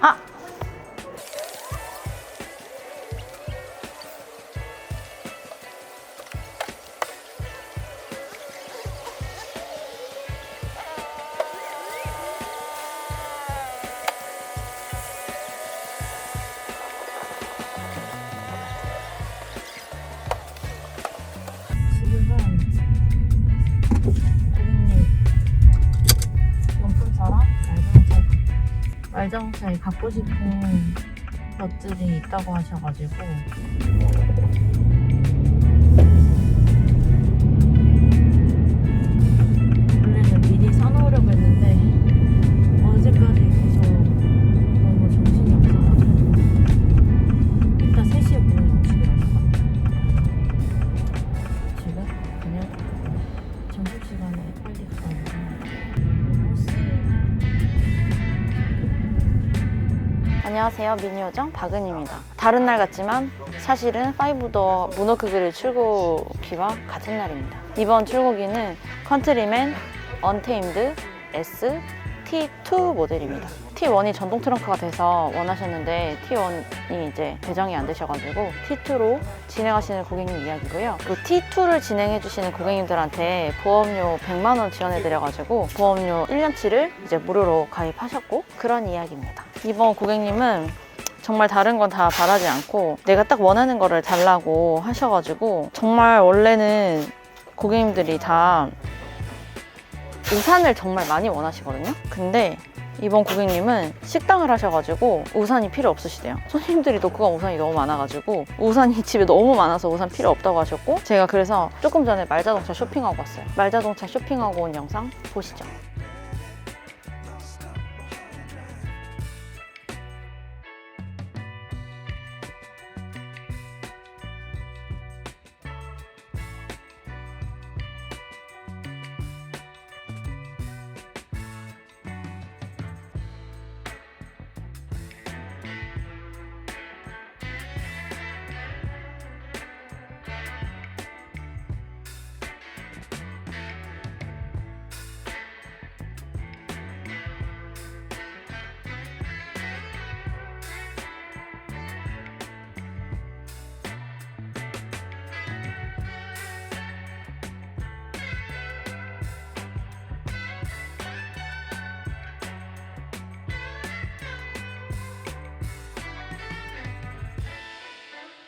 아! 말자동차 말자동차에 갖고 싶은 것들이 있다고 하셔가지고 안녕하세요 미니요정 박은입니다 다른 날 같지만 사실은 파이브더 모노크그릴 출고기와 같은 날입니다 이번 출고기는 컨트리맨 언테임드 S T2 모델입니다. T1이 전동 트렁크가 돼서 원하셨는데 T1이 이제 배정이 안 되셔가지고 T2로 진행하시는 고객님 이야기고요. 그 T2를 진행해 주시는 고객님들한테 보험료 100만 원 지원해 드려가지고 보험료 1년치를 이제 무료로 가입하셨고 그런 이야기입니다. 이번 고객님은 정말 다른 건 다 바라지 않고 내가 딱 원하는 거를 달라고 하셔가지고 정말 원래는 고객님들이 다 우산을 정말 많이 원하시거든요. 근데 이번 고객님은 식당을 하셔가지고 우산이 필요 없으시대요. 손님들이 놓고 우산이 너무 많아가지고 우산이 집에 너무 많아서 우산 필요 없다고 하셨고 제가 그래서 조금 전에 말자동차 쇼핑하고 왔어요. 말자동차 쇼핑하고 온 영상 보시죠.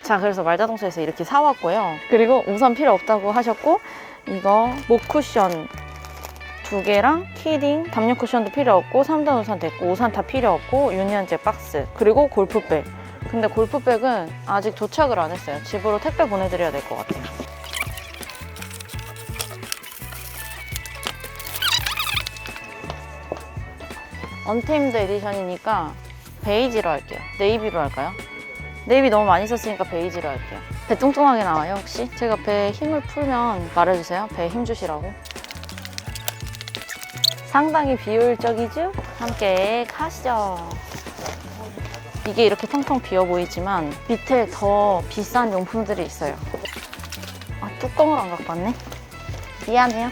자, 그래서 말자동차에서 이렇게 사왔고요. 그리고 우산 필요 없다고 하셨고, 이거 목 쿠션 두 개랑 키링, 담요 쿠션도 필요 없고, 3단 우산 됐고, 우산 다 필요 없고, 유니언제 박스, 그리고 골프백. 근데 골프백은 아직 도착을 안 했어요. 집으로 택배 보내드려야 될 것 같아요. 언테임드 에디션이니까 베이지로 할게요. 네이비로 할까요? 네이비 너무 많이 썼으니까 베이지로 할게요. 배 뚱뚱하게 나와요, 혹시? 제가 배에 힘을 풀면 말해주세요. 배에 힘 주시라고. 상당히 비효율적이죠? 함께 가시죠. 이게 이렇게 텅텅 비어 보이지만 밑에 더 비싼 용품들이 있어요. 아, 뚜껑을 안 갖고 왔네? 미안해요.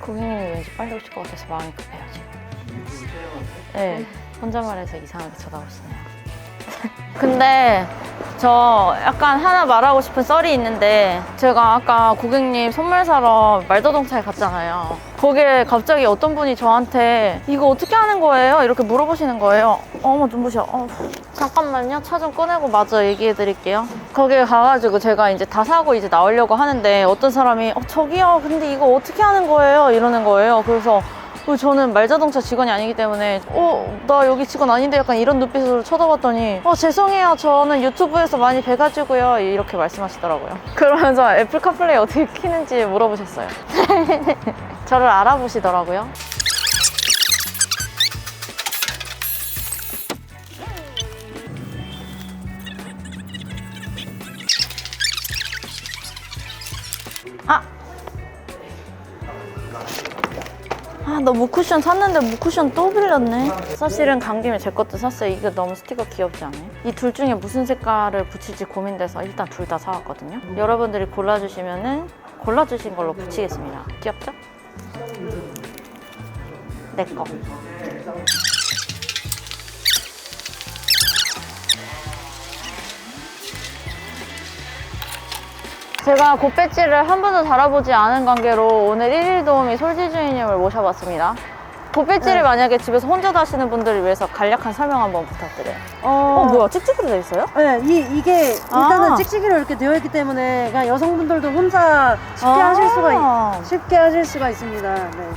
고객님이 왠지 빨리 오실 것 같아서 마음이 급해요, 지금. 네, 혼잣말해서 이상하게 쳐다보시네요. 근데 저 약간 하나 말하고 싶은 썰이 있는데 제가 아까 고객님 선물 사러 말자동차에 갔잖아요. 거기에 갑자기 어떤 분이 저한테 이거 어떻게 하는 거예요? 이렇게 물어보시는 거예요. 어머 눈부셔. 어, 잠깐만요. 차 좀 꺼내고 마저 얘기해 드릴게요. 거기에 가가지고 제가 이제 다 사고 이제 나오려고 하는데 어떤 사람이 어, 저기요. 근데 이거 어떻게 하는 거예요? 이러는 거예요. 그래서 어, 저는 말자동차 직원이 아니기 때문에 어, 나 여기 직원 아닌데 약간 이런 눈빛으로 쳐다봤더니 어, 죄송해요. 저는 유튜브에서 많이 뵈가지고요. 이렇게 말씀하시더라고요. 그러면서 애플 카플레이 어떻게 키는지 물어보셨어요. 저를 알아보시더라고요. 아! 아, 나 무쿠션 샀는데 무쿠션 또 빌렸네. 사실은 간 김에 제 것도 샀어요. 이게 너무 스티커 귀엽지 않아요? 이 둘 중에 무슨 색깔을 붙일지 고민돼서 일단 둘 다 사왔거든요. 여러분들이 골라주시면은 골라주신 걸로 붙이겠습니다. 귀엽죠? 내 거. 제가 곱배지를 한 번도 달아보지 않은 관계로 오늘 1일 도우미 솔지주인님을 모셔봤습니다. 곱배지를 네. 만약에 집에서 혼자 다시는 분들을 위해서 간략한 설명 한번 부탁드려요. 어, 어, 뭐야? 찍찍이로 돼 있어요? 네, 이, 이게 일단은 아. 찍찍이로 이렇게 되어 있기 때문에 그냥 여성분들도 혼자 쉽게 하실 수가 아. 있, 쉽게 하실 수가 있습니다. 네.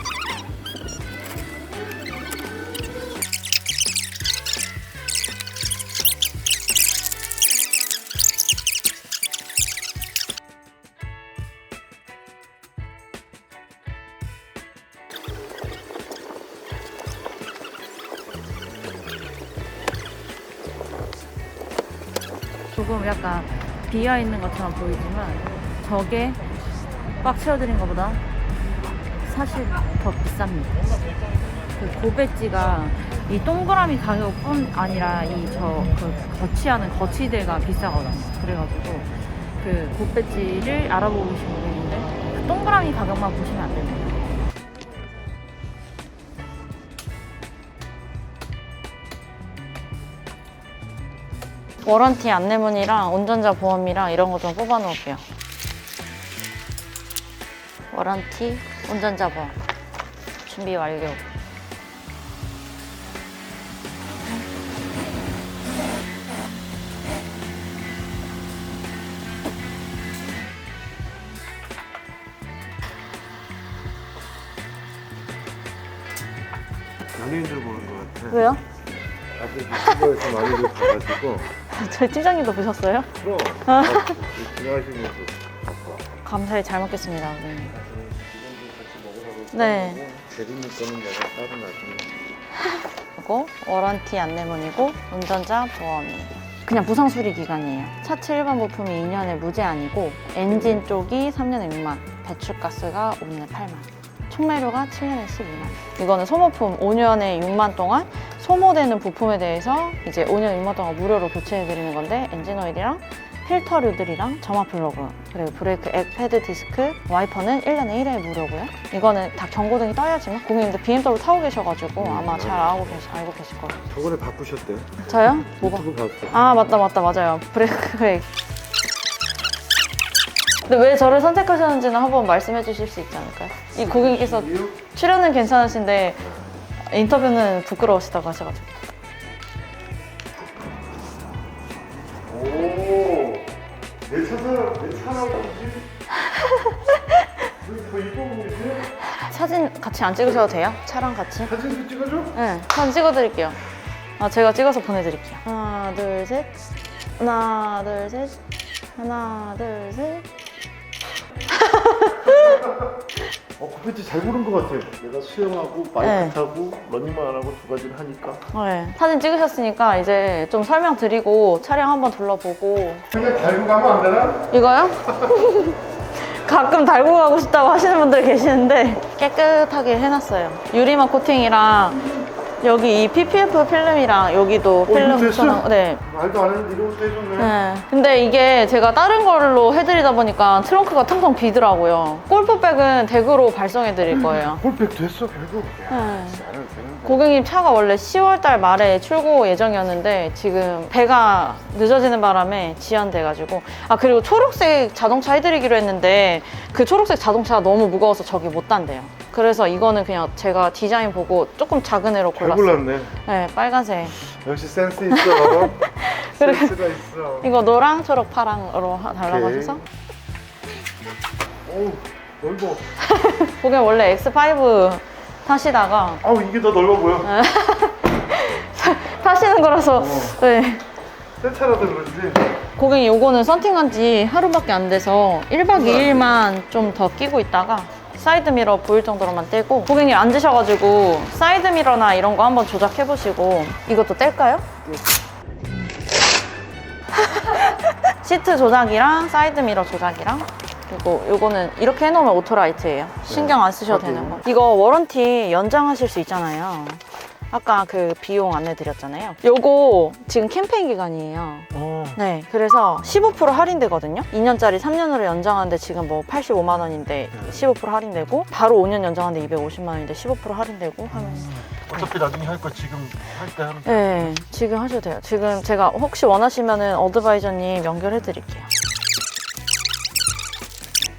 약간 비어 있는 것처럼 보이지만 저게 꽉 채워드린 것보다 사실 더 비쌉니다. 그 고배지가 이 동그라미 가격뿐 아니라 이 저 그 거치하는 거치대가 비싸거든요. 그래가지고 그 고배지를 알아보고 계신 있는데 그 동그라미 가격만 보시면 안 됩니다. 워런티 안내문이랑 운전자 보험이랑 이런 거 좀 뽑아 놓을게요. 워런티, 운전자 보험. 준비 완료. 연예인들 보는 것 같아. 왜요? 앞에 유튜버에서 많이들 봐가지고 저희 팀장님도 보셨어요? 그럼 지나가시면서 봤어. 감사히 잘 먹겠습니다, 먹으라고 네. 써놓고 대리님 거는 내가 따로 나중에 그리고 워런티 안내문이고 운전자 보험이 그냥 부상 수리 기간이에요. 차체 일반 부품이 2년에 무제한이고 엔진 쪽이 3년에 6만, 배출가스가 5년에 8만, 총매료가 7년에 12만. 이거는 소모품 5년에 6만 동안 소모되는 부품에 대해서 이제 5년 6만 동안 무료로 교체해 드리는 건데 엔진 오일이랑 필터류들이랑 점화 플러그 그리고 브레이크 액 패드 디스크 와이퍼는 1년에 1회 무료고요. 이거는 다 경고등이 떠야지만 고객님들 BMW 타고 계셔가지고 아마 잘 알고, 계시, 알고 계실 거예요. 저번에 바꾸셨대. 저요? 뭐가? 유튜브 봤어. 아 맞다 맞다 맞아요. 브레이크 액. 근데 왜 저를 선택하셨는지는 한번 말씀해 주실 수 있지 않을까요? 이 고객님께서 이유? 출연은 괜찮으신데 인터뷰는 부끄러우시다고 하셔가지고 오, 내 차사 내 차라고 왜더 이뻐 보이지? 사진 같이 안 찍으셔도 돼요? 차랑 같이? 사진도 찍어줘? 네, 사진 찍어드릴게요. 아, 제가 찍어서 보내드릴게요. 하나, 둘, 셋. 하나, 둘, 셋. 하나, 둘, 셋. 어, 코페티 잘 고른 것 같아. 내가 수영하고 바이크 네. 타고 러닝만 안 하고 두 가지를 하니까. 네. 사진 찍으셨으니까 이제 좀 설명드리고 차량 한번 둘러보고. 그냥 달고 가면 안 되나? 이거요? 가끔 달고 가고 싶다고 하시는 분들 계시는데 깨끗하게 해놨어요. 유리막 코팅이랑 여기 이 PPF 필름이랑 여기도 필름 이거 됐어? 붙여놓은 네. 말도 안 했는데 것도 해줬네. 네. 근데 이게 제가 다른 걸로 해드리다 보니까 트렁크가 텅텅 비더라고요. 골프백은 댁으로 발송해 드릴 거예요. 홀백 됐어 결국. 야, 네. 나는 되는데. 고객님 차가 원래 10월달 말에 출고 예정이었는데 지금 배가 늦어지는 바람에 지연돼가지고 아 그리고 초록색 자동차 해드리기로 했는데 그 초록색 자동차가 너무 무거워서 저기 못 단대요. 그래서 이거는 그냥 제가 디자인 보고 조금 작은 애로 잘 골랐어요. 골랐네. 네, 빨간색. 역시 센스 있어. 센스가 있어. 이거 노랑, 초록, 파랑으로 하-. 하셔서 어우 넓어. 고객 원래 X5 타시다가 아우 이게 더 넓어 보여. 타시는 거라서 네. 새 차라서 그런지. 고객님 요거는 썬팅한 지 하루밖에 안 돼서 1박 2일만 좀 더 끼고 있다가 사이드 미러 보일 정도로만 떼고 고객님 앉으셔가지고 사이드 미러나 이런 거 한번 조작해 보시고 이것도 뗄까요? 시트 조작이랑 사이드 미러 조작이랑 그리고 요거는 이렇게 해놓으면 오토라이트예요. 신경 안 쓰셔도 되는 거. 이거 워런티 연장하실 수 있잖아요 아까 그 비용 안내 드렸잖아요 요거 지금 캠페인 기간이에요 어. 네, 그래서 15% 할인되거든요. 2년짜리 3년으로 연장하는데 지금 뭐 85만 원인데 15% 할인되고 바로 5년 연장하는데 250만 원인데 15% 할인되고 하면 어차피 나중에 할 거 지금 할 때 하면 돼. 네, 지금 하셔도 돼요. 지금 제가 혹시 원하시면은 어드바이저님 연결해 드릴게요.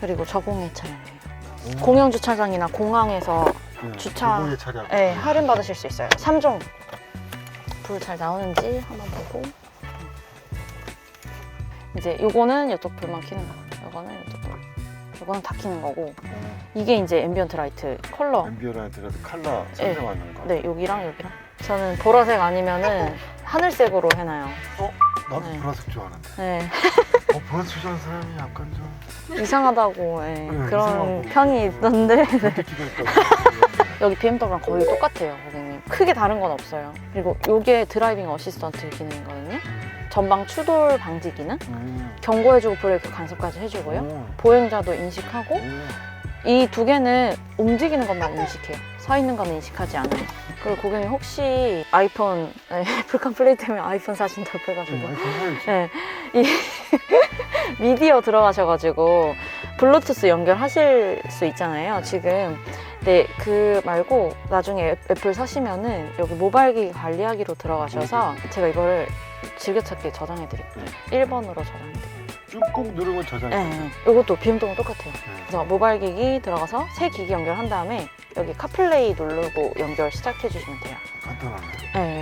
그리고 저공해 차량이에요. 공영 주차장이나 공항에서 네, 주차- 공공의 차량. 네, 할인 받으실 수 있어요. 3종. 불 잘 나오는지 한번 보고. 이제 요거는 이쪽 불만 켜는 거. 요거는 이쪽 불. 요거는 다 켜는 거고. 이게 이제 앰비언트 라이트 컬러. 앰비어라이트라도 컬러 선정하는 거. 네, 여기랑 여기랑. 저는 보라색 아니면은 하늘색으로 해놔요. 나도 네. 보라색 좋아하는데. 네. 어, 보라색 좋아하는 사람이 약간 좀 이상하다고 예, 그런 이상하고. 평이 있던데 있다고. 여기 BMW랑 거의 똑같아요 고객님 크게 다른 건 없어요 그리고 이게 드라이빙 어시스턴트 기능이거든요 전방 추돌 방지 기능 음. 경고해주고 브레이크 간섭까지 해주고요 오. 보행자도 인식하고 오. 이두 개는 움직이는 것만 인식해요 서 있는 건 인식하지 않아요 그리고 고객님 혹시 아이폰 네, 애플 컴플레이 때문에 아이폰 사신다고 해가지고 네, 아이폰 사야지. 네, 이 미디어 들어가셔가지고 블루투스 연결하실 수 있잖아요. 지금. 네, 그 말고 나중에 애- 애플 사시면은 여기 모바일기 관리하기로 들어가셔서 제가 이거를 즐겨찾기 저장해드릴게요. 1번으로 저장해드릴게요. 쭉꾹 누르면 저장이 네, 돼. 네. 이것도 비움동은 똑같아요. 네. 그래서 모바일 기기 들어가서 새 기기 연결한 다음에 여기 카플레이 누르고 연결 시작해주시면 돼요. 간단하네. 네,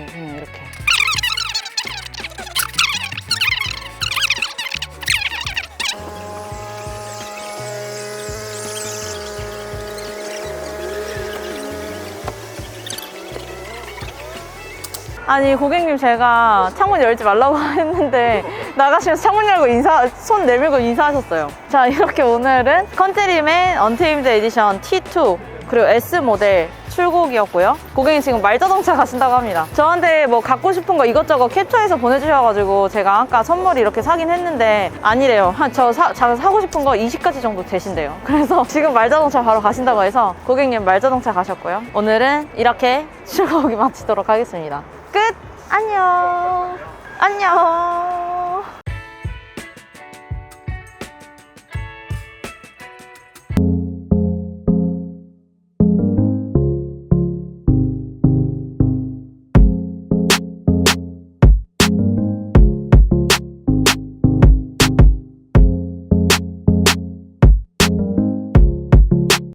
아니 고객님 제가 창문 열지 말라고 했는데 나가시면서 창문 열고 인사 손 내밀고 인사하셨어요. 자 이렇게 오늘은 컨트리맨 언테임드 에디션 T2 그리고 S 모델 출고기였고요. 고객님 지금 말자동차 가신다고 합니다. 저한테 뭐 갖고 싶은 거 이것저것 캡처해서 보내주셔가지고 제가 아까 선물 이렇게 사긴 했는데 아니래요. 한저 사, 자- 사고 싶은 거 20가지 정도 되신대요. 그래서 지금 말자동차 바로 가신다고 해서 고객님 말자동차 가셨고요. 오늘은 이렇게 출고기 마치도록 하겠습니다. 끝! 안녕! 안녕!